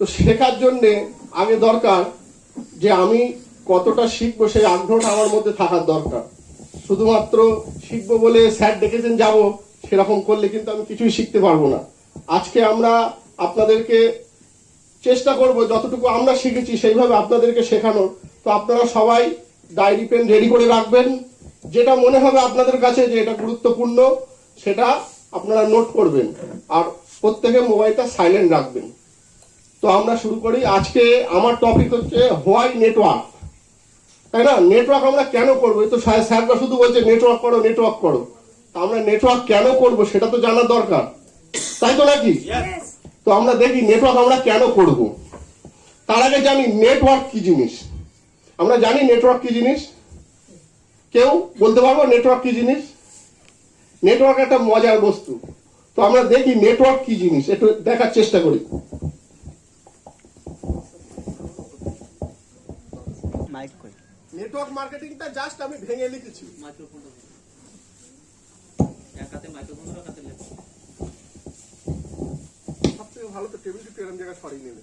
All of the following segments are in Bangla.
তো শেখার জন্যে আগে দরকার যে আমি কতটা শিখব, সেই আগ্রহটা আমার মধ্যে থাকার দরকার। শুধুমাত্র শিখব বলে স্যার ডেকেছেন যাব, সেরকম করলে কিন্তু আমি কিছুই শিখতে পারব না। আজকে আমরা আপনাদেরকে চেষ্টা করব, যতটুকু আমরা শিখেছি সেইভাবে আপনাদেরকে শেখানোর। তো আপনারা সবাই ডায়েরি পেন রেডি করে রাখবেন। যেটা মনে হবে আপনাদের কাছে যে এটা গুরুত্বপূর্ণ, সেটা আপনারা নোট করবেন। আর প্রত্যেকে মোবাইলটা সাইলেন্ট রাখবেন। তো আমরা শুরু করি। আজকে আমার টপিক হচ্ছে হোয়াই নেটওয়ার্ক তাই না? নেটওয়ার্ক আমরা কেন করব? তো স্যার- স্যাররা শুধু বলছে নেটওয়ার্ক করো নেটওয়ার্ক করো। তা আমরা নেটওয়ার্ক কেন করব সেটা তো জানা দরকার। তাই তো নাকি? তো আমরা দেখি নেটওয়ার্ক আমরা কেন করব। তার আগে জানি নেটওয়ার্ক কি জিনিস। আমরা জানি নেটওয়ার্ক কি জিনিস। কেউ বলতে পারব নেটওয়ার্ক কি জিনিস? নেটওয়ার্ক একটা মজার বস্তু। তো আমরা দেখি নেটওয়ার্ক কি জিনিস। একটু দেখার চেষ্টা করি। নেটওয়ার্ক মার্কেটিংটা জাস্ট আমি ভেঙে লিখেছি। মাইক্রোফোনটা এক হাতে মাইক্রোফোন ধরো, লেখো। সব ভালো তো টেবিল টু এরকম জায়গায় সরিয়ে নেবে।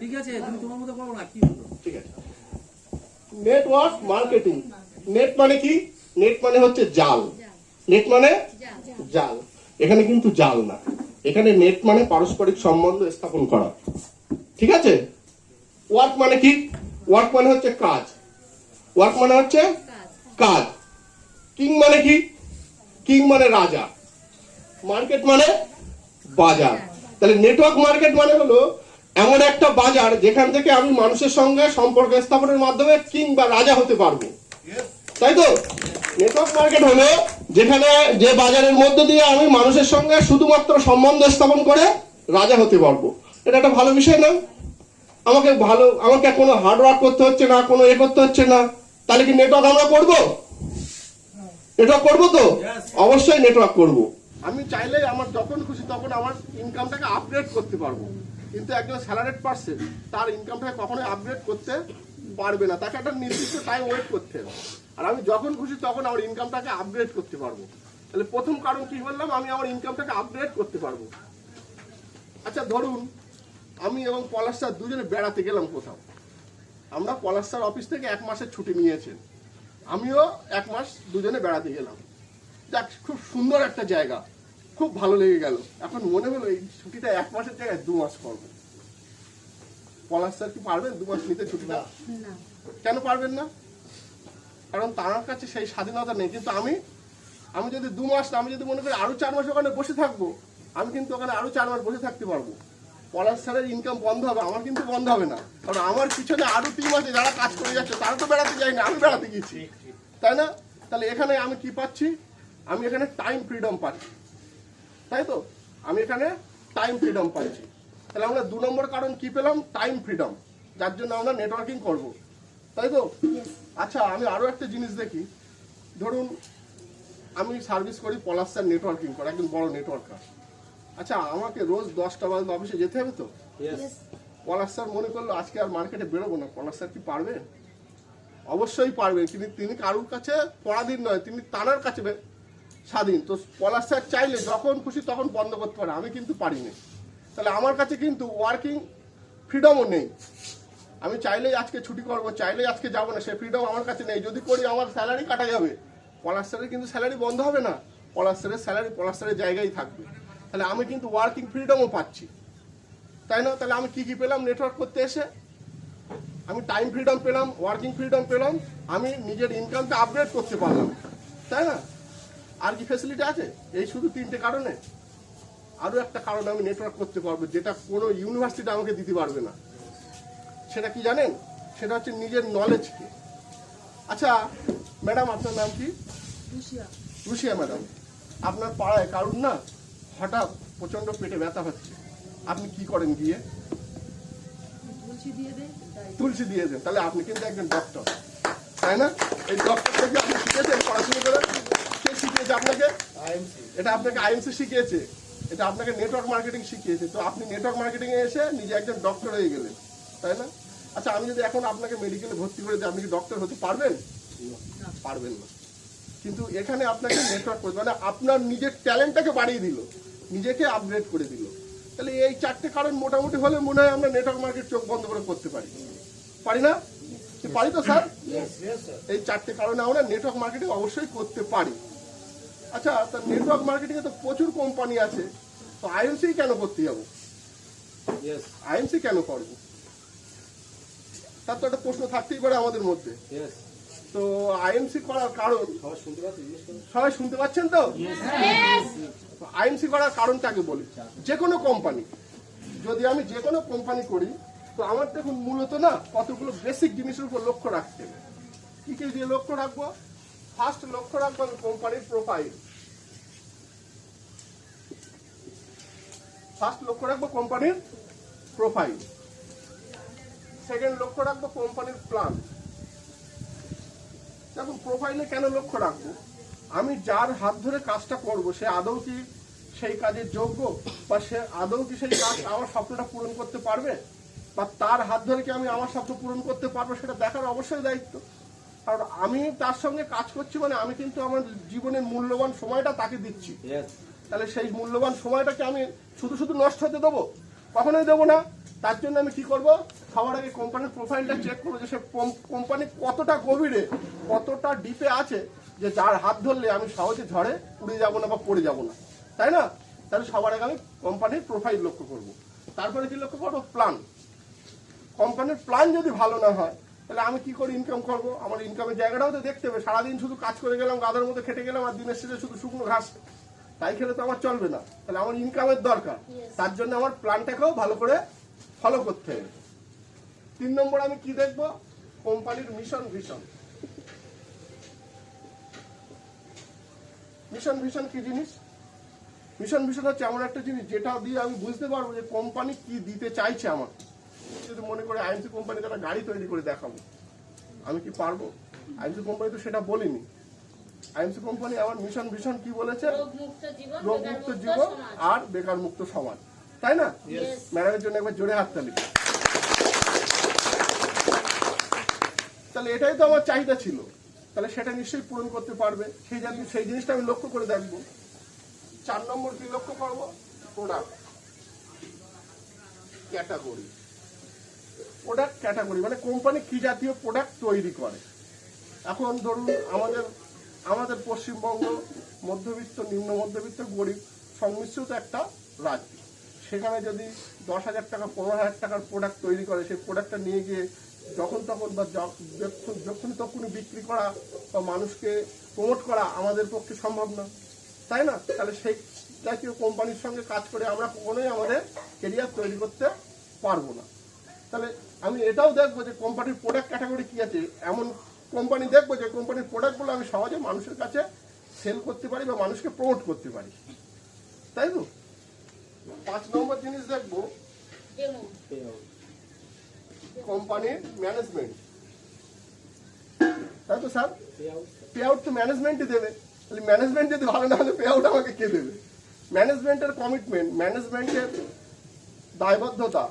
ঠিক আছে তুমি তোমার মতো করো না কি হলো ঠিক আছে। নেটওয়ার্ক মার্কেটিং নেট মানে কি? নেট মানে হচ্ছে জাল। নেট মানে? জাল। এখানে কিন্তু জাল না। এখানে নেট মানে পারস্পরিক সম্বন্ধ স্থাপন করা। ঠিক আছে? ওয়ার্ক মানে কি? ওয়ার্ক মানে হচ্ছে কাজ। ওয়ার্ক মানে হচ্ছে কাজ। কিং মানে কি? কিং মানে রাজা। মার্কেট মানে বাজার। তাহলে নেটওয়ার্ক মার্কেট মানে হলো এমন একটা বাজার যেখান থেকে আমি মানুষের সঙ্গে সম্পর্ক স্থাপনের মাধ্যমে কিং বা রাজা হতে পারব। তাই তো? নেটওয়ার্ক মার্কেট হলো যেখানে যে বাজারের মধ্য দিয়ে আমি মানুষের সঙ্গে শুধুমাত্র সম্বন্ধ স্থাপন করে রাজা হতে পারব। এটা একটা ভালো বিষয় না? আমাকে ভালো আমাকে কোনো হার্ড ওয়ার্ক করতে হচ্ছে না কোনো এ করতে হচ্ছে না। তাহলে কি নেটওয়ার্ক আমরা করব? নেটওয়ার্ক করব তো? অবশ্যই নেটওয়ার্ক করব। আমি চাইলে আমার যখন খুশি তখন আমার ইনকামটাকে আপগ্রেড করতে পারব। কিন্তু একজন স্যালারেড পার্সন তার ইনকামটাকে কখনোই আপগ্রেড করতে পারবে না। তাকে একটা নির্দিষ্ট টাইম ওয়েট করতে হবে। আর আমি যখন খুশি তখন আমার ইনকামটাকে আপগ্রেড করতে পারব। তাহলে প্রথম কারণ কি বললাম? আমি আমার ইনকামটাকে আপগ্রেড করতে পারব। আচ্ছা ধরুন আমি এবং পলাশার দুজনে বেড়াতে গেলাম কোথাও। আমরা পলাশার অফিস থেকে এক মাসের ছুটি নিয়েছেন। আমিও এক মাস দুজনে বেড়াতে গেলাম। যাক খুব সুন্দর একটা জায়গা। খুব ভালো লেগে গেল। এখন মনে হলো এই ছুটিটা এক মাসের জায়গায় দু মাস করব। পলাশ স্যার কি পারবেন দু মাস নিতে ছুটিটা? না। কেন পারবেন না? কারণ তার কাছে সেই স্বাধীনতা নেই। কিন্তু আমি আমি যদি দু মাস আমি যদি মনে করি আরও চার মাস ওখানে বসে থাকব আমি কিন্তু ওখানে আরও চার মাস বসে থাকতে পারব। পলাশ স্যারের ইনকাম বন্ধ হবে আমার কিন্তু বন্ধ হবে না। কারণ আমার পিছনে আরও টিম আছে যারা কাজ করে যাচ্ছে তারা তো বেড়াতে যায় না আমি বেড়াতে গেছি। তাই না? তাহলে এখানে আমি কি পাচ্ছি? আমি এখানে টাইম ফ্রিডম পাচ্ছি। তাই তো? আমি এখানে টাইম ফ্রিডম পাচ্ছি। তাহলে আমরা দু নম্বর কারণ কি পেলাম? টাইম ফ্রিডম যার জন্য আমরা নেটওয়ার্কিং করব। তাই তো? আচ্ছা আমি আরও একটা জিনিস দেখি। ধরুন আমি সার্ভিস করি পলাশার নেটওয়ার্কিং করে একজন বড় নেটওয়ার্কার আচ্ছা আমাকে রোজ দশটা বাজে অফিসে যেতে হবে তো? পলাশ স্যার মনে করল আজকে আর মার্কেটে বেরোবো না। পলাশ স্যার কি পারবে? অবশ্যই পারবে। কিন্তু তিনি কারুর কাছে পরাধীন নয় তিনি তানার কাছে স্বাধীন। তো পলাশ স্যার চাইলে যখন খুশি তখন বন্ধ করতে পারে। আমি কিন্তু পারিনি। তাহলে আমার কাছে কিন্তু ওয়ার্কিং ফ্রিডমও নেই। আমি চাইলেই আজকে ছুটি করব চাইলেই আজকে যাব না। সে ফ্রিডম আমার কাছে নেই। যদি করি আমার স্যালারি কাটা যাবে। পলাশ স্যারের কিন্তু স্যালারি বন্ধ হবে না। পলাশ স্যারের স্যালারি পলাশ স্যারের জায়গায় থাকবে। তাহলে আমি কিন্তু ওয়ার্কিং ফ্রিডমও পাচ্ছি। তাই না? তাহলে আমি কি কি পেলাম? নেটওয়ার্ক করতে এসে আমি টাইম ফ্রিডম পেলাম ওয়ার্কিং ফ্রিডম পেলাম আমি নিজের ইনকামকে আপগ্রেড করতে পারলাম। তাই না? আর কি ফেসিলিটি আছে? এই শুধু তিনটে কারণে। আরও একটা কারণ আমি নেটওয়ার্ক করতে পারব যেটা কোনো ইউনিভার্সিটি আমাকে দিতে পারবে না। সেটা কি জানেন? সেটা হচ্ছে নিজের নলেজকে আচ্ছা ম্যাডাম আপনার নাম কি? রুশিয়া রুশিয়া ম্যাডাম আপনার পাড়ায় কারুর না? হঠাৎ প্রচণ্ড পেটে ব্যথা হচ্ছে। আপনি কি করেন গিয়ে? তুলসী দিয়ে দেন তাহলে আপনি কিন্তু একজন ডক্টর তাই না? এই ডক্টর থেকে আপনি শিখেছেন পড়াশোনা করে? কে শিখিয়েছে আপনাকে? এটা আপনাকে আইএমসি শিখিয়েছে। এটা আপনাকে নেটওয়ার্ক মার্কেটিং শিখিয়েছে। তো আপনি নেটওয়ার্ক মার্কেটিং এ এসে নিজে একজন ডক্টর হয়ে গেলেন। তাই না? আচ্ছা আমি যদি এখন আপনাকে মেডিকেলে ভর্তি করে দিই আপনি কি ডক্টর হতে পারবেন? পারবেন না। কিন্তু এখানে আপনাকে নেটওয়ার্ক করতে মানে আপনার নিজের ট্যালেন্টটাকে বাড়িয়ে দিল। নিজেকে আপগ্রেড করে দিল। তাহলে এই চারটে কারণ মোটামুটি হলে মনে হয় আমরা নেটওয়ার্ক মার্কেট চোখ বন্ধ করে করতে পারি। পারি না? পারি তো স্যার? এই চারটে কারণে আমরা নেটওয়ার্ক মার্কেটিং অবশ্যই করতে পারি। আচ্ছা তা নেটওয়ার্ক মার্কেটিংয়ে তো প্রচুর কোম্পানি আছে। তো আইএমসি কেন করতে যাব? আইএমসি কেন করব? তার তো একটা প্রশ্ন থাকতেই পারে আমাদের মধ্যে। তো আইএমসি করার কারণ সবাই শুনতে পাচ্ছেন তো? আইএমসি করার কারণটাকে বলি। যে কোনো কোম্পানি যদি আমি যে কোনো কোম্পানি করি তো আমার দেখুন মূলত না কতগুলো বেসিক জিনিসের উপর লক্ষ্য রাখতে হবে। কি কি দিয়ে লক্ষ্য রাখব? ফার্স্ট লক্ষ্য রাখব আমি কোম্পানির প্রোফাইল ফার্স্ট লক্ষ্য রাখব কোম্পানির প্রোফাইল সেকেন্ড লক্ষ্য রাখব কোম্পানির প্ল্যান দেখুন প্রোফাইলে কেন লক্ষ্য রাখব? আমি যার হাত ধরে কাজটা করব সে আদৌ কি সেই কাজের যোগ্য? বা সে আদৌ কি সেই কাজ আমার স্বপ্নটা পূরণ করতে পারবে? বা তার হাত ধরে কি আমি আমার স্বপ্ন পূরণ করতে পারব সেটা দেখার অবশ্যই দায়িত্ব। কারণ আমি তার সঙ্গে কাজ করছি মানে আমি কিন্তু আমার জীবনের মূল্যবান সময়টা তাকে দিচ্ছি। তাহলে সেই মূল্যবান সময়টাকে আমি শুধু শুধু নষ্ট হতে দেবো? কখনোই দেবো না। তার জন্য আমি কি করব? সবার আগে কোম্পানির প্রোফাইলটা চেক করব যে সে কোম্পানি কতটা গভীরে কতটা ডিপে আছে যে যার হাত ধরলে আমি সহজে ঝড়ে উড়ে যাব না বা পড়ে যাব না। তাই না? তাহলে সবার আগে আমি কোম্পানির প্রোফাইল লক্ষ্য করব। তারপরে কি লক্ষ্য করব? প্ল্যান কোম্পানির প্ল্যান যদি ভালো না হয় তাহলে আমি কি করে ইনকাম করব? আমার ইনকামের জায়গাটাও তো দেখতে হবে। সারাদিন শুধু কাজ করে গেলাম গাদার মধ্যে খেটে গেলাম আর দিনের শেষে শুধু শুকনো ঘাস। তাই খেলে তো আমার চলবে না। তাহলে আমার ইনকামের দরকার। তার জন্য আমার প্ল্যানটাকেও ভালো করে ফলো করতে হবে। তিন নম্বর আমি কি দেখব? কোম্পানির মিশন ভিশন। মিশন ভিশন কি জিনিস? মিশন ভিশন হচ্ছে এমন একটা জিনিস যেটা দিয়ে আমি বুঝতে পারব যে কোম্পানি কি দিতে চাইছে আমার। যদি মনে করে আইএমসি কোম্পানিতে একটা গাড়ি তৈরি করে দেখাবো আমি কি পারব? আইএমসি কোম্পানি তো সেটা বলিনি। আইএমসি কোম্পানি আমার মিশন ভিশন কি বলেছে? রোগমুক্ত জীবন রোগ মুক্ত জীবন আর বেকার মুক্ত সমাজ। তাই না. ম্যাডামের জন্য একবার জোরে হাততালি। তাহলে এটাই তো আমার চাহিদা ছিল। তাহলে সেটা নিশ্চয়ই পূরণ করতে পারবে। সেই জাতীয় সেই জিনিসটা আমি লক্ষ্য করে দেখব। চার নম্বর কি লক্ষ্য করব? প্রোডাক্ট ক্যাটাগরি প্রোডাক্ট ক্যাটাগরি মানে কোম্পানি কি জাতীয় প্রোডাক্ট তৈরি করে? এখন ধরুন আমাদের আমাদের পশ্চিমবঙ্গ মধ্যবিত্ত, নিম্ন মধ্যবিত্ত, গরিব সংমিশ্রিত একটা রাজ্য। সেখানে যদি দশ হাজার টাকা, পনেরো হাজার টাকার প্রোডাক্ট তৈরি করে, সেই প্রোডাক্টটা নিয়ে গিয়ে যখন তখন বা য- যখন- যখন তখনই বিক্রি করা বা মানুষকে প্রমোট করা আমাদের পক্ষে সম্ভব না। তাই না? তাহলে সেই জাতীয় কোম্পানির সঙ্গে কাজ করে আমরা কখনোই আমাদের কেরিয়ার তৈরি করতে পারব না। তাহলে আমি এটাও দেখব যে কোম্পানির প্রোডাক্ট ক্যাটাগরি কী আছে। এমন কোম্পানি দেখব যে কোম্পানির প্রোডাক্টগুলো আমি সহজে মানুষের কাছে সেল করতে পারি বা মানুষকে প্রমোট করতে পারি। তাই তো? পাঁচ নম্বর জিনিস দেখব কোম্পানির ম্যানেজমেন্ট তাই তো, স্যার? পে আউট তো ম্যানেজমেন্টই দেবে। তাহলে ম্যানেজমেন্ট যদি ভালো না হলে পে আউট আমাকে কে দেবে? ম্যানেজমেন্টের কমিটমেন্ট ম্যানেজমেন্টের দায়বদ্ধতা,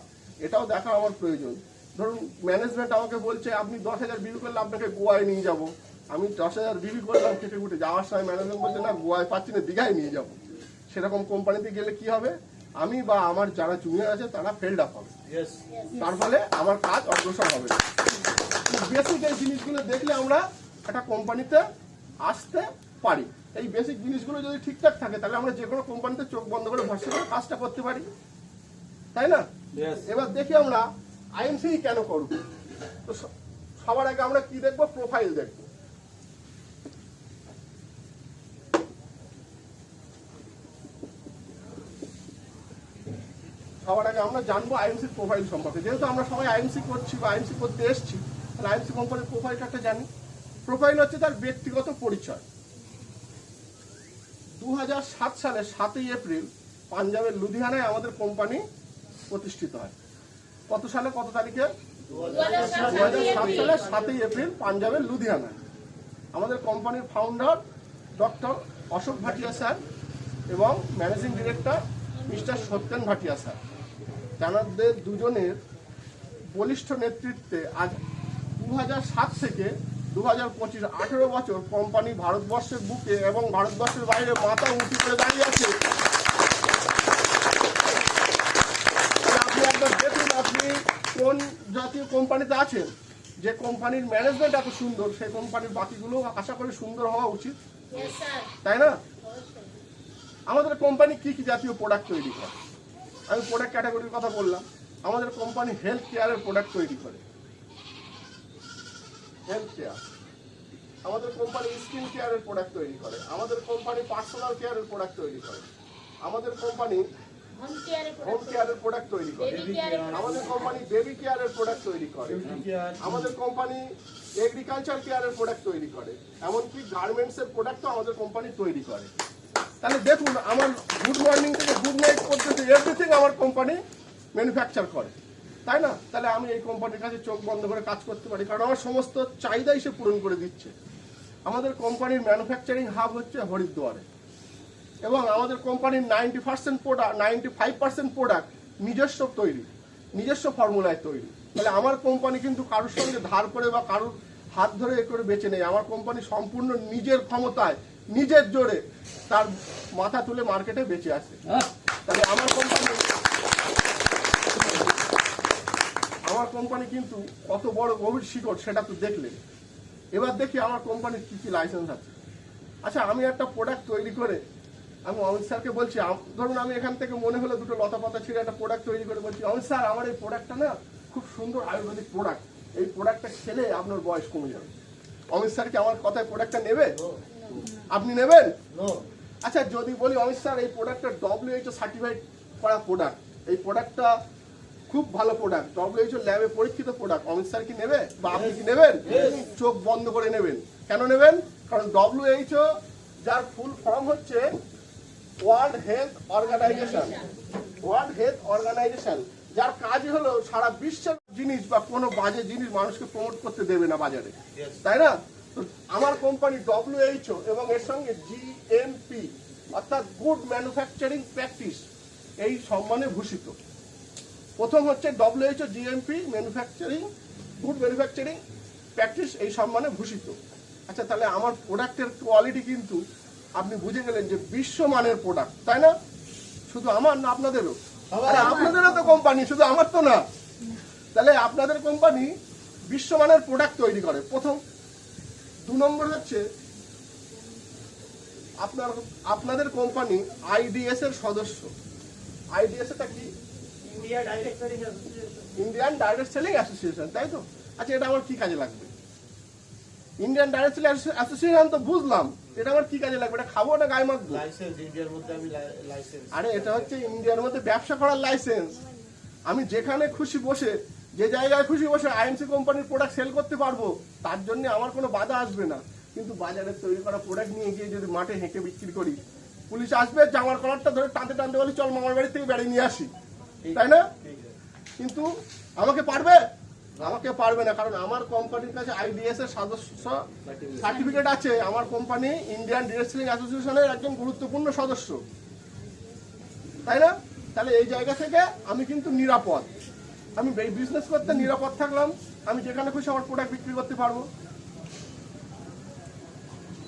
এটাও দেখা আমার প্রয়োজন। ধরুন ম্যানেজমেন্ট আমাকে বলছে, আপনি দশ হাজার বিক্রি করলে আপনাকে গোয়ায় নিয়ে যাব। আমি দশ হাজার বিক্রি করলাম, কেটে কুটে যাওয়ার সময় ম্যানেজমেন্ট বলছে, না, গোয়ায় পাচ্ছি না, দীঘায় নিয়ে যাব। সেরকম কোম্পানিতে গেলে কি হবে? আমি বা আমার যারা জুনিয়র আছে তারা ফেল্ড আপ হবে। তার ফলে আমার কাজ অগ্রসর হবে। বেসিক এই জিনিসগুলো দেখলে আমরা একটা কোম্পানিতে আসতে পারি। এই বেসিক জিনিসগুলো যদি ঠিকঠাক থাকে তাহলে আমরা যে কোনো কোম্পানিতে চোখ বন্ধ করে ভরসা করে কাজটা করতে পারি। তাই না? এবার দেখি আমরা আইএমসি কেন করব? তো সবার আগে আমরা কি দেখব? প্রোফাইল দেখব। সবার আগে আমরা জানব আইএমসির প্রোফাইল সম্পর্কে। যেহেতু আমরা সবাই আইএমসি করছি বা আইএমসি করতে এসেছি, তাহলে আইএমসি কোম্পানির প্রোফাইলটা একটা জানি। প্রোফাইল হচ্ছে তার ব্যক্তিগত পরিচয়। দু হাজার সাত সালে সাতই এপ্রিল পাঞ্জাবের লুধিয়ানায় আমাদের কোম্পানি প্রতিষ্ঠিত হয়। কত সালে, কত তারিখে? দু সালের সাতই এপ্রিল পাঞ্জাবের লুধিয়ানায়। আমাদের কোম্পানির founder doctor Ashok Bhatia sir এবং managing director mister Satyen Bhatia sir. জানাদের দুজনের বলিষ্ঠ নেতৃত্বে আজ দু হাজার সাত থেকে দু হাজার পঁচিশ আঠেরো বছর কোম্পানি ভারতবর্ষের বুকে এবং ভারতবর্ষের বাইরে মাথা উঁচু করে দাঁড়িয়ে আছে। আপনি একবার দেখুন আপনি কোন জাতীয় কোম্পানিতে আছেন? যে কোম্পানির ম্যানেজমেন্ট এত সুন্দর সেই কোম্পানির বাকিগুলো আশা করি সুন্দর হওয়া উচিত। তাই না? আমাদের কোম্পানি কি কি জাতীয় প্রোডাক্ট তৈরি করে? আমি প্রোডাক্ট ক্যাটাগরির কথা বললাম। আমাদের কোম্পানি হেলথ কেয়ারের প্রোডাক্ট তৈরি করে। হেলথ কেয়ার আমাদের কোম্পানি স্কিন কেয়ারের প্রোডাক্ট তৈরি করে। আমাদের কোম্পানি পার্সোনাল কেয়ারের প্রোডাক্ট তৈরি করে। আমাদের কোম্পানি হোম কেয়ারের প্রোডাক্ট তৈরি করে। আমাদের কোম্পানি বেবি কেয়ারের প্রোডাক্ট তৈরি করে। আমাদের কোম্পানি এগ্রিকালচার কেয়ারের প্রোডাক্ট তৈরি করে। এমনকি গার্মেন্টস এর প্রোডাক্টও আমাদের কোম্পানি তৈরি করে। তাহলে দেখুন, আমার গুড মর্নিং থেকে গুড নাইট পর্যন্ত এভরিথিং আমার কোম্পানি ম্যানুফ্যাকচার করে। তাই না? তাহলে আমি এই কোম্পানির কাছে চোখ বন্ধ করে কাজ করতে পারি, কারণ আমার সমস্ত চাহিদাই সে পূরণ করে দিচ্ছে। আমাদের কোম্পানির ম্যানুফ্যাকচারিং হাব হচ্ছে হরিদ্বারে। এবং আমাদের কোম্পানির ninety percent product ninety five percent product নিজস্ব তৈরি, নিজস্ব ফর্মুলায় তৈরি। তাহলে আমার কোম্পানি কিন্তু কারোর সঙ্গে ধার করে বা কারোর হাত ধরে এ করে বেঁচে নেই। আমার কোম্পানি সম্পূর্ণ নিজের ক্ষমতায় নিজের জোরে তার মাথা তুলে মার্কেটে বেঁচে আসে। তাহলে আমার কোম্পানি আমার কোম্পানি কিন্তু কত বড় গভীর শিকড় সেটা তো দেখলেন। এবার দেখি আমার কোম্পানির কি কি লাইসেন্স আছে। আচ্ছা আমি একটা প্রোডাক্ট তৈরি করে আমি অমিত স্যারকে বলছি ধরুন আমি এখান থেকে মনে হলো দুটো লতা পাতা ছিঁড়ে একটা প্রোডাক্ট তৈরি করে বলছি অমিত স্যার আমার এই প্রোডাক্টটা না খুব সুন্দর আয়ুর্বেদিক প্রোডাক্ট এই প্রোডাক্টটা খেলে আপনার বয়স কমে যাবে। অমিত স্যার কি আমার কথায় প্রোডাক্টটা নেবে? আপনি নেবেন? আচ্ছা যদি বলি অমিত স্যার এই প্রোডাক্টটা ডব্লিউএইচও সার্টিফাইড করা প্রোডাক্ট এই প্রোডাক্টটা খুব ভালো প্রোডাক্ট ডব্লিউএইচও ল্যাবে পরীক্ষিত প্রোডাক্ট অমিত স্যার কি নেবে? বা আপনি কি নেবেন? চোখ বন্ধ করে নেবেন। কেন নেবেন? কারণ ডব্লিউএইচও যার ফুল ফর্ম হচ্ছে world health organization world health organization যার কাজ হলো সারা বিশ্বের জিনিস বা কোনো বাজে জিনিস মানুষকে প্রমোট করতে দেবে না বাজারে। তাই না? আমার কোম্পানি ডব্লিউএইচও এবং এর সঙ্গে জিএমপি অর্থাৎ গুড ম্যানুফ্যাকচারিং প্র্যাকটিস এই সম্মানে ভূষিত। প্রথম হচ্ছে WHO GMP manufacturing good manufacturing practice এই সম্মানে ভূষিত। আচ্ছা তাহলে আমার প্রোডাক্টের কোয়ালিটি কিন্তু আপনি বুঝে গেলেন যে বিশ্বমানের প্রোডাক্ট তাই না? শুধু আমার না আপনাদেরও? আপনাদেরও তো কোম্পানি শুধু আমার তো না। তাহলে আপনাদের কোম্পানি বিশ্বমানের প্রোডাক্ট তৈরি করে। প্রথম দু নম্বর হচ্ছে আপনার আপনাদের কোম্পানি আইডিএস এর সদস্য। আইডিএস এটা কি? ইন্ডিয়ান ডাইরেক্ট সেলিং অ্যাসোসিয়েশন তাই তো? আচ্ছা এটা আমার কি কাজে লাগবে? ইন্ডিয়ান ডাইরেক্ট সেলিং অ্যাসোসিয়েশন তো বুঝলাম এটা আমার কি কাজে লাগবে? এটা খাব না গায়ে মাখবো? লাইসেন্স ইন্ডিয়ার মধ্যে আমি লাইসেন্স আরে এটা হচ্ছে ইন্ডিয়ার মধ্যে ব্যবসা করার লাইসেন্স আমি যেখানে খুশি বসে যে জায়গায় খুশি বসে আইএমসি কোম্পানির প্রোডাক্ট সেল করতে পারব, তার জন্য আমার কোনো বাধা আসবে না। কিন্তু বাজারে তৈরি করা প্রোডাক্ট নিয়ে গিয়ে যদি মাঠে হেঁকে বিক্রি করি, পুলিশ আসবে, জামার কলারটা ধরে টানতে টানতে বলি, চল মামার বাড়ি থেকে বেড়ে নিয়ে আসি। তাই না? কিন্তু আমাকে পারবে? আমাকে পারবে না, কারণ আমার কোম্পানির কাছে আইডিএস এর সদস্য সার্টিফিকেট আছে। আমার কোম্পানি ইন্ডিয়ান ডিরেক্ট অ্যাসোসিয়েশনের একজন গুরুত্বপূর্ণ সদস্য। তাই না? তাহলে এই জায়গা থেকে আমি কিন্তু নিরাপদ। আমি বিজনেস করতে নিরাপদ থাকলাম। আমি যেখানে খুশি আমার প্রোডাক্ট বিক্রি করতে পারব।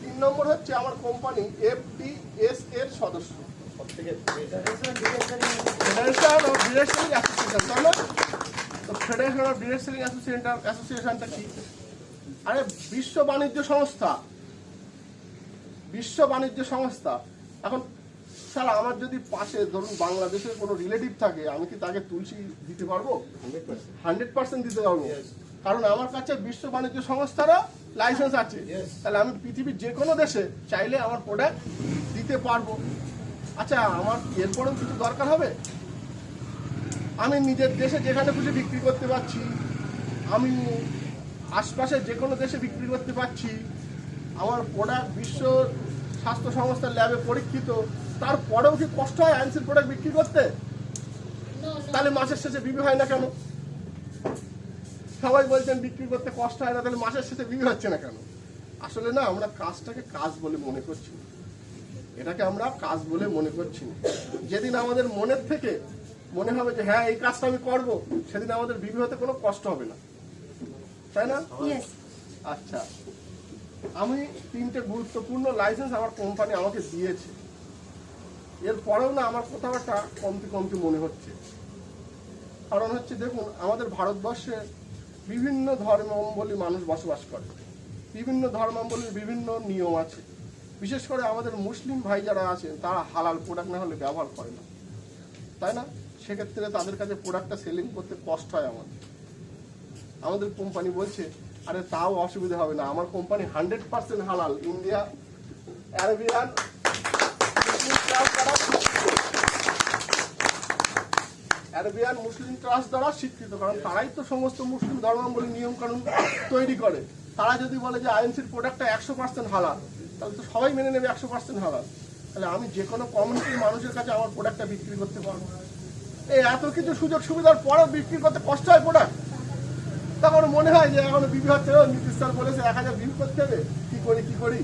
তিন নম্বর হচ্ছে আমার কোম্পানি এফডিএস এর সদস্য। Federation of direct selling association তাই না তো federation of direct selling association অ্যাসোসিয়েশনটা কি? আরে বিশ্ব বাণিজ্য সংস্থা। বিশ্ব বাণিজ্য সংস্থা। এখন স্যার আমার যদি পাশে ধরুন বাংলাদেশের কোনো রিলেটিভ থাকে আমি কি তাকে তুলসী দিতে পারব? Hundred percent. দিতে পারব। কারণ আমার কাছে বিশ্ব বাণিজ্য সংস্থারও লাইসেন্স আছে. তাহলে আমি পৃথিবীর যে কোনো দেশে চাইলে আমার প্রোডাক্ট দিতে পারব। আচ্ছা আমার এরপরেও কিছু দরকার হবে? আমি নিজের দেশে যেখানে খুশি বিক্রি করতে পারছি। আমি আশপাশে যে কোনো দেশে বিক্রি করতে পারছি। আমার প্রোডাক্ট বিশ্ব স্বাস্থ্য সংস্থার ল্যাবে পরীক্ষিত। তারপরেও কি কষ্ট হয় আইনসির প্রোডাক্ট বিক্রি করতে. তাহলে মাসের শেষে বিবি হয় না কেন? সবাই বলছেন বিক্রি করতে কষ্ট হয় না তাহলে মাসের শেষে বিক্রি হচ্ছে না কেন? আসলে না আমরা কাজটাকে কাজ বলে মনে করছি এটাকে আমরা কাজ বলে মনে করছি যেদিন আমাদের মনের থেকে মনে হবে যে হ্যাঁ এই কাজটা আমি করব সেদিন আমাদের বিবি হতে কোনো কষ্ট হবে না। তাই না? আচ্ছা। আমি তিনটে গুরুত্বপূর্ণ লাইসেন্স আমার কোম্পানি আমাকে দিয়েছে। এরপরেও না আমার কোথাও একটা কমতি কমতি মনে হচ্ছে। কারণ হচ্ছে দেখুন, আমাদের ভারতবর্ষে বিভিন্ন ধর্মাবলী মানুষ বসবাস করে। বিভিন্ন ধর্মাবলীর বিভিন্ন নিয়ম আছে। বিশেষ করে আমাদের মুসলিম ভাই যারা আছেন, তারা হালাল প্রোডাক্ট না হলে ব্যবহার করে না। তাই না? সেক্ষেত্রে তাদের কাছে প্রোডাক্টটা সেলিং করতে কষ্ট হয় আমাদের। আমাদের কোম্পানি বলছে, আরে তাও অসুবিধা হবে না। আমার কোম্পানি হান্ড্রেড পার্সেন্ট হালাল। India Arabian Arabian Muslim trust দ্বারা স্বীকৃত, কারণ তারাই তো সমস্ত মুসলিম ধর্মাবলী নিয়ম কানুন তৈরি করে। তারা যদি বলে যে আইএনসির প্রোডাক্টটা একশো পার্সেন্ট হালাল, তাহলে তো সবাই মেনে নেবে একশো পার্সেন্ট হালাল। তাহলে আমি যে কোনো কমিউনিটির মানুষের কাছে আমার প্রোডাক্টটা বিক্রি করতে পারব। এই এত কিছু সুযোগ সুবিধার পরেও বিক্রি করতে কষ্ট হয় প্রোডাক্ট তখন মনে হয় যে এখন বিবি হচ্ছে নীতিশ স্যার বলেছে, এক হাজার বিবি করতে হবে। কি করি কি করি?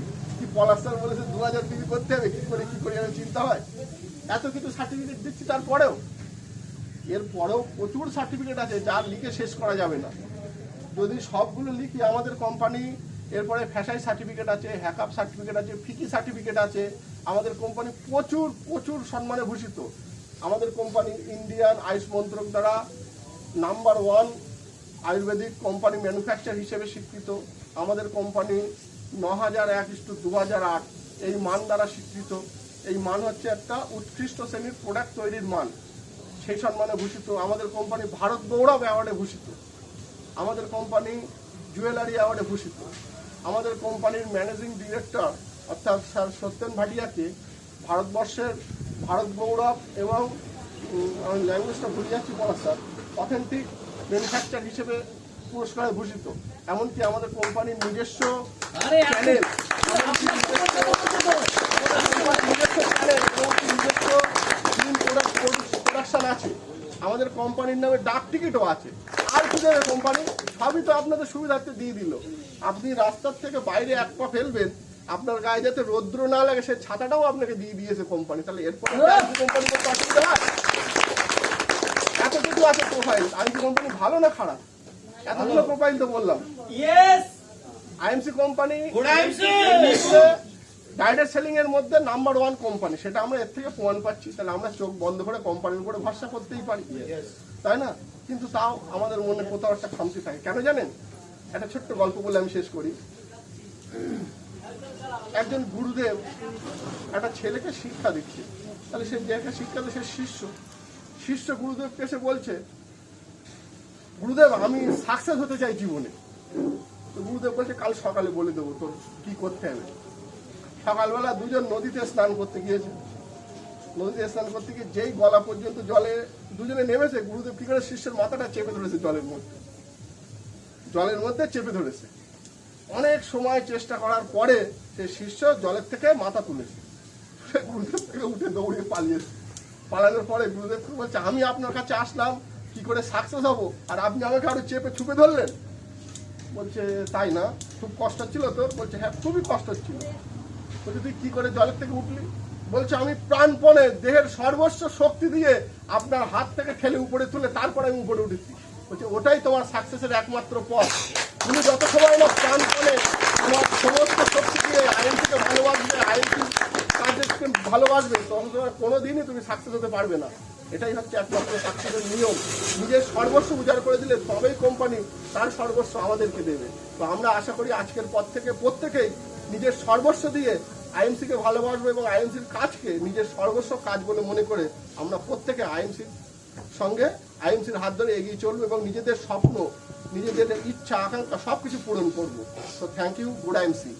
পলাশ বলেছে দু হাজার বিবি করতে হবে, কি করে কি করে আমি চিন্তা হয়? এত কিছু সার্টিফিকেট দিচ্ছি তারপরেও। এর পরেও প্রচুর সার্টিফিকেট আছে যার লিখে শেষ করা যাবে না। যদি সবগুলো লিখি, আমাদের কোম্পানি এরপরে ফ্যাশাই সার্টিফিকেট আছে, হ্যাকআপ সার্টিফিকেট আছে, ফিকি সার্টিফিকেট আছে, আমাদের কোম্পানি প্রচুর প্রচুর সম্মানে ভূষিত। আমাদের কোম্পানি ইন্ডিয়ান আয়ুষ মন্ত্রক দ্বারা number one Ayurvedic company manufacture হিসেবে স্বীকৃত। আমাদের কোম্পানি ন হাজার এক ইস্টু দু হাজার আট। এই মান দ্বারা স্বীকৃত। এই মান হচ্ছে একটা উৎকৃষ্ট শ্রেণির প্রোডাক্ট তৈরির মান। সেই সম্মানে ভূষিত। আমাদের কোম্পানি ভারত গৌরব অ্যাওয়ার্ডে ভূষিত। আমাদের কোম্পানি জুয়েলারি অ্যাওয়ার্ডে ভূষিত। আমাদের কোম্পানির ম্যানেজিং ডিরেক্টর অর্থাৎ স্যার সত্যেন ভাটিয়াকে ভারতবর্ষের ভারত গৌরব এবং আমি ল্যাঙ্গুয়েজটা ভুলে যাচ্ছি বলা স্যার অথেন্টিক ম্যানুফ্যাকচার হিসেবে পুরস্কারে ভূষিত। এমনকি আমাদের কোম্পানির নিজস্ব চ্যানেল প্রোডাকশন আছে আমাদের কোম্পানির নামে ডাক টিকিটও আছে। আর কি দেবে কোম্পানি সবই তো আপনাদের সুবিধার্থে দিয়ে দিল। আপনি রাস্তার থেকে বাইরে এক পা ফেলবেন আপনার গায়ে যাতে রৌদ্র না লাগে সে ছাতাটাও আপনাকে দিয়ে দিয়েছে কোম্পানি। তাহলে এরপরে কোম্পানি করতে অসুবিধা হয় এত কিছু আছে প্রোফাইল আইএমসি কোম্পানি ভালো না খারাপ? এতগুলো প্রোফাইল তো বললাম। আইএমসি কোম্পানি ডাইরেক্ট সেলিং এর মধ্যে নাম্বার ওয়ান কোম্পানি সেটা আমরা এর থেকে প্রমাণ পাচ্ছি তাহলে আমরা চোখ বন্ধ করে কোম্পানির উপরে ভরসা করতেই পারি। তাই না? কিন্তু তাও আমাদের মনে কোথাও একটা খামতি থাকে। কেন জানেন? একটা ছোট্ট গল্প বলে আমি শেষ করি। একজন গুরুদেব একটা ছেলেকে শিক্ষা দিচ্ছে। তাহলে সে যাকে শিক্ষা দিচ্ছে সে শিষ্য। শিষ্য গুরুদেবকে এসে বলছে গুরুদেব আমি সাকসেস হতে চাই জীবনে। তো গুরুদেব বলছে, কাল সকালে বলে দেবো তোর কি করতে হবে। সকালবেলা দুজন নদীতে স্নান করতে গিয়েছে। নদীতে স্নান করতে গিয়ে যেই গলা পর্যন্ত জলে দুজনে নেমেছে, গুরুদেব কি করে শিষ্যের মাথাটা চেপে ধরেছে জলের মধ্যে। জলের মধ্যে চেপে ধরেছে। অনেক সময় চেষ্টা করার পরে সে শিষ্য জলের থেকে মাথা তুলেছে। গুরুদেব থেকে উঠে দৌড়িয়ে পালিয়েছে। পালানোর পরে গুরুদেব বলছে, আমি আপনার কাছে আসলাম, কি করে সাকসেস হব? আর আপনি আমাকে আরও চেপে ছুপে ধরলেন? বলছে, তাই না? খুব কষ্ট ছিল তো? বলছে হ্যাঁ খুবই কষ্ট ছিল বলছে, তুই কি করে জলের থেকে উঠলি? বলছে, আমি প্রাণপণে দেহের সর্বস্ব শক্তি দিয়ে আপনার হাত থেকে ঠেলে উপরে তুলে তারপরে আমি উপরে উঠেছি। বলছে, ওটাই তোমার সাকসেসের একমাত্র পথ। তুমি যত সময় না প্রাণপণে তোমার সমস্ত শক্তি দিয়ে আইএনটিকে ভালোবাসবে আইএনটি কাজকে ভালোবাসবে তখন তোমার কোনো দিনই তুমি সাকসেস হতে পারবে না। এটাই হচ্ছে একমাত্র সাকসেসের নিয়ম। নিজের সর্বস্ব উজাড় করে দিলে তবেই কোম্পানি তার সর্বস্ব আমাদেরকে দেবে। তো আমরা আশা করি আজকের পর থেকে প্রত্যেকেই নিজের সর্বস্ব দিয়ে আইএমসিকে ভালোবাসবো এবং আইএমসির কাজকে নিজের সর্বস্ব কাজ বলে মনে করে আমরা প্রত্যেকে আইএমসির সঙ্গে আইএমসির হাত ধরে এগিয়ে চলবো এবং নিজেদের স্বপ্ন, নিজেদের ইচ্ছা, আকাঙ্ক্ষা সব কিছু পূরণ করব। তো থ্যাংক ইউ গুড আইএমসি